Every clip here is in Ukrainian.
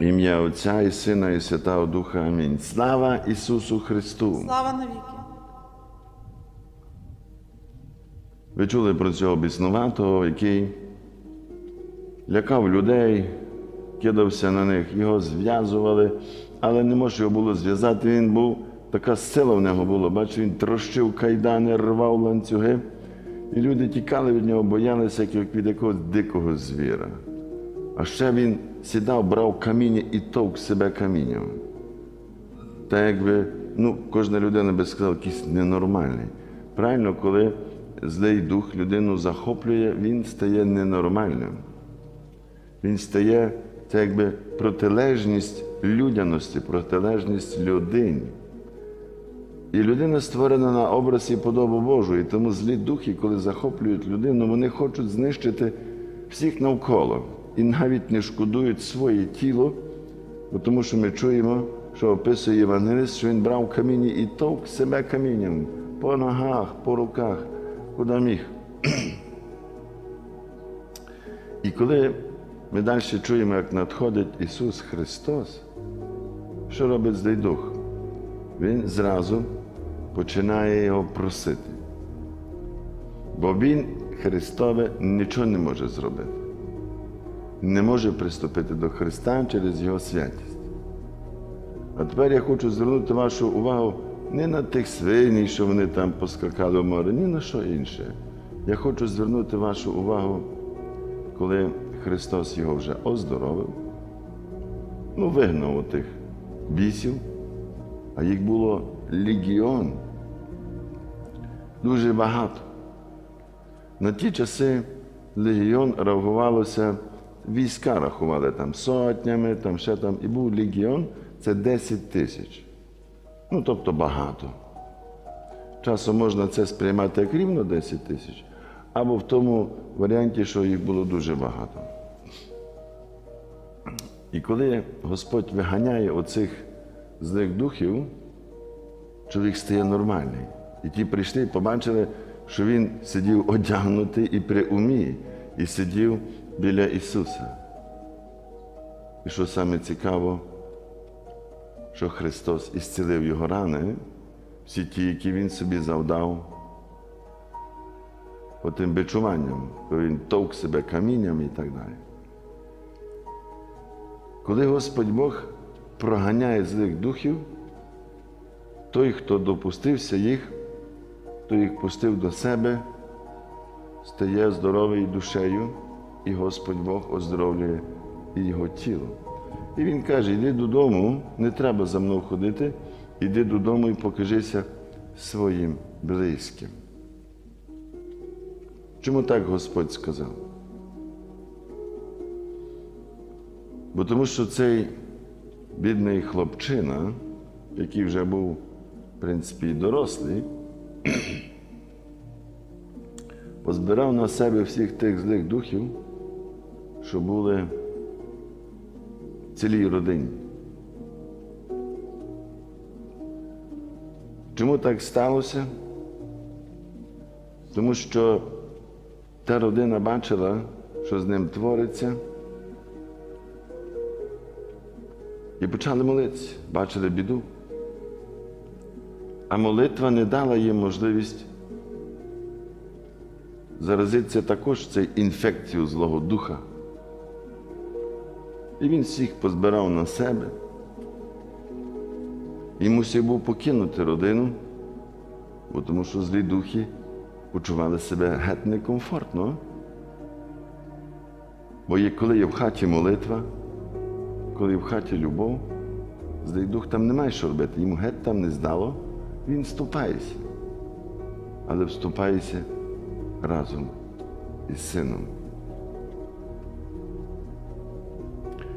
В ім'я Отця і Сина, і Святого Духа. Амінь. Слава Ісусу Христу! Слава навіки. Ви чули про цього біснуватого, який лякав людей, кидався на них, його зв'язували, але не може його було зв'язати. Він був, така сила в нього була. Бачите, він трощив кайдани, рвав ланцюги. І люди тікали від нього, боялися як від якогось дикого звіра. А ще він сідав, брав каміння і товк себе камінням. Та якби, ну, кожна людина би сказала, якийсь ненормальний. Правильно, коли злий дух людину захоплює, він стає ненормальним. Він стає, це якби протилежність людяності, протилежність людині. І людина створена на образ і подобу Божу. І тому злі духи, коли захоплюють людину, вони хочуть знищити всіх навколо і навіть не шкодують своє тіло, тому що ми чуємо, що описує Євангеліст, що він брав каміння і товк себе камінням по ногах, по руках, куди міг. І коли ми далі чуємо, як надходить Ісус Христос, що робить злий дух? Він зразу починає його просити. Бо Він Христове нічого не може зробити. Не може приступити до Христа через Його святість. А тепер я хочу звернути вашу увагу не на тих свиней, що вони там поскакали в море, ні на що інше. Я хочу звернути вашу увагу, коли Христос його вже оздоровив, ну, вигнав отих бісів, а їх було легіон. Дуже багато. На ті часи легіон рахувалося, війська рахували там сотнями, там ще там, і був легіон це 10 тисяч. Ну, тобто багато. Часом можна це сприймати як рівно 10 тисяч, або в тому варіанті, що їх було дуже багато. І коли Господь виганяє оцих злих духів, чоловік стає нормальний. І ті прийшли і побачили, що він сидів одягнутий і при умі, і сидів біля Ісуса. І що саме цікаво, що Христос ісцілив його рани, всі ті, які Він собі завдав отим бичуванням, коли він товк себе камінням і так далі. Коли Господь Бог проганяє злих духів, той, хто допустився їх, хто їх пустив до себе, стає здоровий душею, і Господь Бог оздоровлює його тіло. І він каже: йди додому, не треба за мною ходити, іди додому і покажися своїм близьким. Чому так Господь сказав? Бо тому що цей бідний хлопчина, який вже був, в принципі, дорослий, позбирав на себе всіх тих злих духів, що були цілій родині. Чому так сталося? Тому що та родина бачила, що з ним твориться, і почали молитися, бачили біду. А молитва не дала їм можливість заразитися також цією інфекцією Злого Духа. І він всіх позбирав на себе. І мусив був покинути родину, бо тому що злі духи почували себе геть некомфортно. Бо є, коли є в хаті молитва, коли є в хаті любов, злий дух там немає що робити, йому геть там не здало, він вступається. Але вступається разом із сином.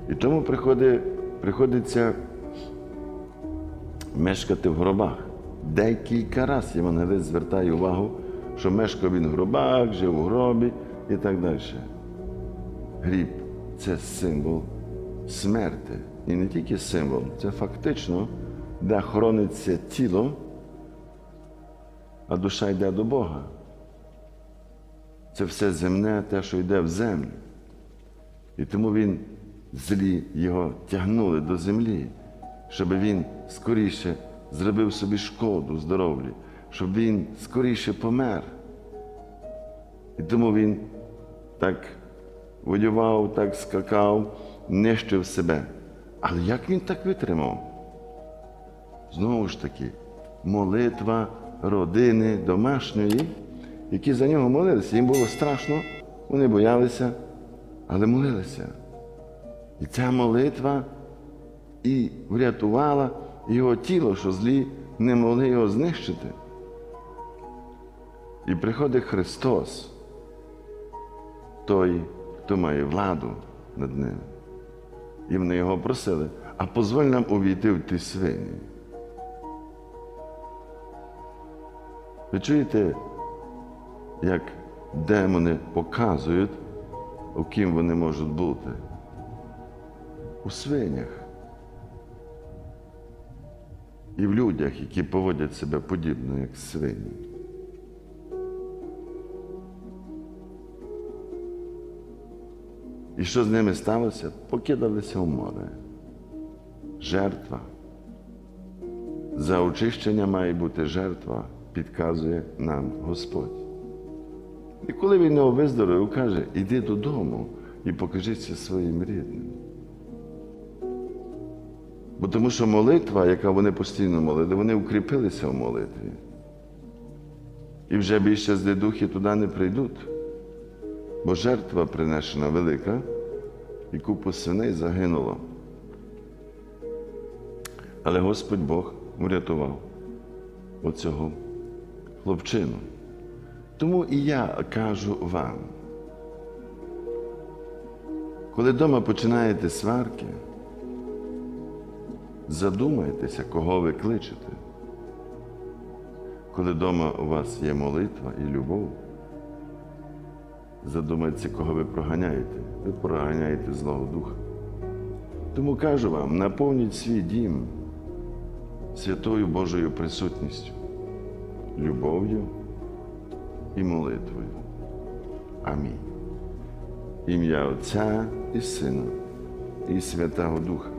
І тому приходить, приходиться мешкати в гробах. Декілька разів Євангелист звертає увагу, що мешкав він в гробах, жив у гробі і так далі. Гріб це символ смерти. І не тільки символ, це фактично, де хорониться тіло, а душа йде до Бога. Це все земне, те, що йде в землю. І тому він злі його тягнули до землі, щоб він скоріше зробив собі шкоду здоров'ю, щоб він скоріше помер. І тому він так воював, так скакав, нищив себе. Але як він так витримав? Знову ж таки, молитва родини домашньої, які за нього молилися. Їм було страшно, вони боялися, але молилися. І ця молитва і врятувала його тіло, що злі не могли його знищити. І приходить Христос, той, хто має владу над ним. І вони його просили, а дозволь нам увійти в ті свині. Ви чуєте, як демони показують, у ким вони можуть бути? У свинях. І в людях, які поводять себе подібно, як свині. І що з ними сталося? Покидалися в море. Жертва. За очищення має бути жертва, підказує нам Господь. І коли він його виздоровив, каже, іди додому і покажися своїм рідним. Бо тому що молитва, яка вони постійно молили, вони укріпилися в молитві. І вже більше злі духи туди не прийдуть. Бо жертва принесена велика, і купу свиней загинуло. Але Господь Бог врятував оцього хлопчину. Тому і я кажу вам, коли вдома починаєте сварки, задумайтеся, кого ви кличете. Коли вдома у вас є молитва і любов, задумайтеся, кого ви проганяєте. Ви проганяєте Злого Духа. Тому кажу вам, наповніть свій дім святою Божою присутністю, любов'ю і молитвою. Амінь. Ім'я Отця і Сина, і Святого Духа.